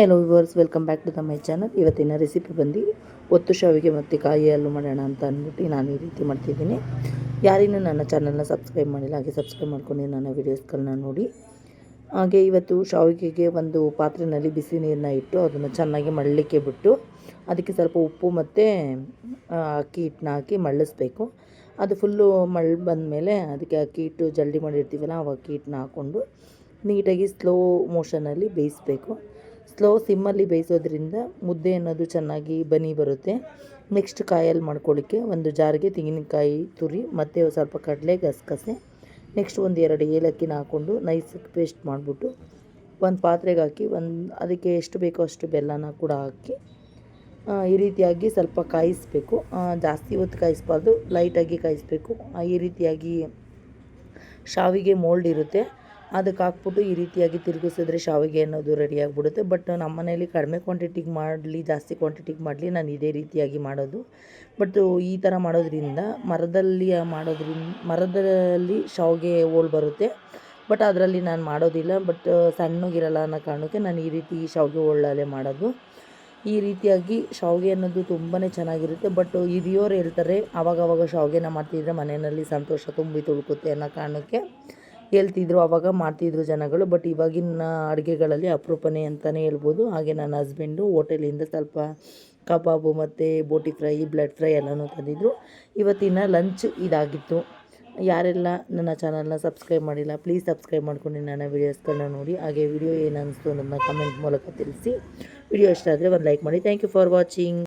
Hi hello viewers welcome back to the my channel ಇವತ್ತಿನ recipe ಬಂದು ಒತ್ತು ಶಾವಿಗೆ ಮತ್ತು ಕಾಯಿ ಹಲ್ಲು ಮಾಡೋಣ ಅಂತ ಅಂದ್ಬಿಟ್ಟು ನಾನು ಈ ರೀತಿ ಮಾಡ್ತಿದ್ದೀನಿ. ಯಾರಿನೂ ನನ್ನ ಚಾನಲ್ನ ಸಬ್ಸ್ಕ್ರೈಬ್ ಮಾಡಿಲ್ಲ, ಹಾಗೆ ಸಬ್ಸ್ಕ್ರೈಬ್ ಮಾಡ್ಕೊಂಡು ನನ್ನ ವೀಡಿಯೋಸ್ಗಳನ್ನ ನೋಡಿ. ಹಾಗೆ ಇವತ್ತು ಶಾವಿಗೆಗೆ ಒಂದು ಪಾತ್ರೆಯಲ್ಲಿ ಬಿಸಿ ನೀರನ್ನ ಇಟ್ಟು ಅದನ್ನು ಚೆನ್ನಾಗಿ ಮಳ್ಳಲಿಕ್ಕೆ ಬಿಟ್ಟು ಅದಕ್ಕೆ ಸ್ವಲ್ಪ ಉಪ್ಪು ಮತ್ತು ಅಕ್ಕಿ ಹಿಟ್ಟನ್ನ ಹಾಕಿ ಮಳ್ಳಿಸ್ಬೇಕು. ಅದು ಫುಲ್ಲು ಮಳ್ ಬಂದಮೇಲೆ ಅದಕ್ಕೆ ಅಕ್ಕಿ ಹಿಟ್ಟು ಜಲ್ಡಿ ಮಾಡಿರ್ತೀವಲ್ಲ ಆ ಅಕ್ಕಿ ಹಿಟ್ಟನ್ನ ಹಾಕ್ಕೊಂಡು ನೀಟಾಗಿ ಸ್ಲೋ ಮೋಷನಲ್ಲಿ ಬೇಯಿಸಬೇಕು. ಸ್ಲೋ ಸಿಮ್ಮಲ್ಲಿ ಬೇಯಿಸೋದ್ರಿಂದ ಮುದ್ದೆ ಅನ್ನೋದು ಚೆನ್ನಾಗಿ ಬನಿ ಬರುತ್ತೆ. ನೆಕ್ಸ್ಟ್ ಕಾಯಲ್ಲಿ ಮಾಡ್ಕೊಳ್ಳಿಕ್ಕೆ ಒಂದು ಜಾರಿಗೆ ತೆಂಗಿನಕಾಯಿ ತುರಿ, ಮತ್ತು ಸ್ವಲ್ಪ ಕಡಲೆ ಗಸಗಸೆ. ನೆಕ್ಸ್ಟ್ ಒಂದು ಎರಡು ಏಲಕ್ಕಿನ ಹಾಕ್ಕೊಂಡು ನೈಸ್ ಪೇಸ್ಟ್ ಮಾಡಿಬಿಟ್ಟು ಒಂದು ಪಾತ್ರೆಗೆ ಹಾಕಿ ಒಂದು ಅದಕ್ಕೆ ಎಷ್ಟು ಬೇಕೋ ಅಷ್ಟು ಬೆಲ್ಲನ ಕೂಡ ಹಾಕಿ ಈ ರೀತಿಯಾಗಿ ಸ್ವಲ್ಪ ಕಾಯಿಸಬೇಕು. ಜಾಸ್ತಿ ಹೊತ್ತು ಕಾಯಿಸ್ಬಾರ್ದು ಲೈಟಾಗಿ ಕಾಯಿಸಬೇಕು. ಈ ರೀತಿಯಾಗಿ ಶಾವಿಗೆ ಮೋಲ್ಡ್ ಇರುತ್ತೆ. ಅದಕ್ಕೆ ಹಾಕ್ಬಿಟ್ಟು ಈ ರೀತಿಯಾಗಿ ತಿರುಗಿಸಿದ್ರೆ ಶಾವಿಗೆ ಅನ್ನೋದು ರೆಡಿ ಆಗಿಬಿಡುತ್ತೆ. ಬಟ್ ನಮ್ಮ ಮನೆಯಲ್ಲಿ ಕಡಿಮೆ ಕ್ವಾಂಟಿಟಿಗೆ ಮಾಡಲಿ, ಜಾಸ್ತಿ ಕ್ವಾಂಟಿಟಿಗೆ ಮಾಡಲಿ ನಾನು ಇದೇ ರೀತಿಯಾಗಿ ಮಾಡೋದು. ಬಟ್ ಈ ಥರ ಮಾಡೋದ್ರಿಂದ ಮರದಲ್ಲಿ ಮಾಡೋದ್ರಿಂದ, ಮರದಲ್ಲಿ ಶಾವಿಗೆ ಓಲ್ ಬರುತ್ತೆ. ಬಟ್ ಅದರಲ್ಲಿ ನಾನು ಮಾಡೋದಿಲ್ಲ. ಬಟ್ ಸಣ್ಣಗಿರಲ್ಲ ಅನ್ನೋ ಕಾರಣಕ್ಕೆ ನಾನು ಈ ರೀತಿ ಶಾವಿಗೆ ಹೋಳಲ್ಲೇ ಮಾಡೋದು. ಈ ರೀತಿಯಾಗಿ ಶಾವಿಗೆ ಅನ್ನೋದು ತುಂಬಾ ಚೆನ್ನಾಗಿರುತ್ತೆ. ಬಟ್ ಹಿರಿಯೋರು ಹೇಳ್ತಾರೆ ಆವಾಗವಾಗ ಶಾವಿಗೆನ ಮಾಡ್ತಿದ್ರೆ ಮನೆಯಲ್ಲಿ ಸಂತೋಷ ತುಂಬಿ ತುಳುಕುತ್ತೆ ಅನ್ನೋ ಕಾರಣಕ್ಕೆ ಹೇಳ್ತಿದ್ರು ಆವಾಗ ಮಾಡ್ತಿದ್ರು ಜನಗಳು. ಬಟ್ ಇವಾಗಿನ ಅಡುಗೆಗಳಲ್ಲಿ ಅಪರೂಪನೇ ಅಂತಲೇ ಹೇಳ್ಬೋದು. ಹಾಗೆ ನನ್ನ ಹಸ್ಬೆಂಡು ಹೋಟೆಲಿಂದ ಸ್ವಲ್ಪ ಕಬಾಬು ಮತ್ತು ಬೋಟಿ ಫ್ರೈ ಬ್ಲಡ್ ಫ್ರೈ ಎಲ್ಲನೂ ತಂದಿದ್ದರು ಇವತ್ತಿನ ಲಂಚ್ ಇದಾಗಿತ್ತು. ಯಾರೆಲ್ಲ ನನ್ನ ಚಾನಲ್ನ ಸಬ್ಸ್ಕ್ರೈಬ್ ಮಾಡಿಲ್ಲ ಪ್ಲೀಸ್ ಸಬ್ಸ್ಕ್ರೈಬ್ ಮಾಡ್ಕೊಂಡು ನನ್ನ ವೀಡಿಯೋಸ್ಗಳನ್ನ ನೋಡಿ. ಹಾಗೆ ವಿಡಿಯೋ ಏನು ಅನ್ನಿಸ್ತು ನನ್ನ ಕಮೆಂಟ್ ಮೂಲಕ ತಿಳಿಸಿ. ವಿಡಿಯೋ ಇಷ್ಟ ಆದರೆ ಒಂದು ಲೈಕ್ ಮಾಡಿ. Thank you for watching